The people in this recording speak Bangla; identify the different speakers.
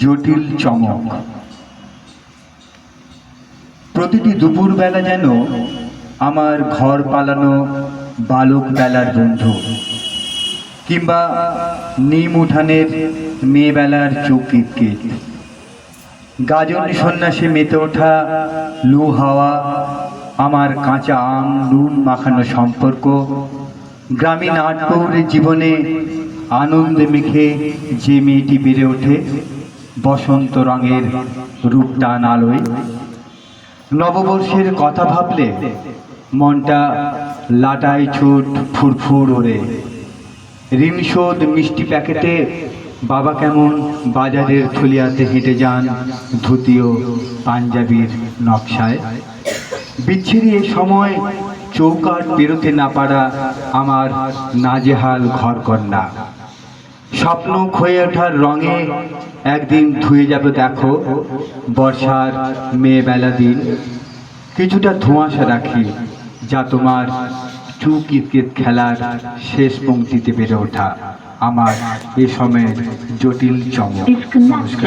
Speaker 1: জটিল চমক। প্রতিটি দুপুরবেলা যেন আমার ঘর পালানো বালক বেলার বন্ধু, কিংবা নিম উঠানের মেয়েবেলার চোখ কিতকিত গাজন সন্ন্যাসে মেতে ওঠা লু হাওয়া, আমার কাঁচা আম নুন মাখানো সম্পর্ক, গ্রামীণ আটপৌরের জীবনে আনন্দে মেখে যে মেয়েটি বেড়ে ওঠে বসন্ত রঙের রূপটান আলোয় নববর্ষের কথা ভাবলে মনটা লাটাই ছুট ফুরফুর ওড়ে ঋণ শোধ মিষ্টি প্যাকেটে বাবা কেমন বাজারের থলিয়াতে হেঁটে যান ধুতি ও পাঞ্জাবির নকশায়। বিচ্ছিরি এ সময় চৌকাট পেরোতে না পারা আমার নাজেহাল ঘরকন্যা। স্বপ্ন ক্ষয়ে ওঠার রঙে একদিন ধুয়ে যাবে দেখো বর্ষার মেয়েবেলা দিন। কিছুটা ধোঁয়াশা রাখি যা তোমার চু ক্রিকেট খেলার শেষ পঙ্ক্তিতে বেড়ে ওঠা। আমার এ সময়ের জটিল চমক। নমস্কার।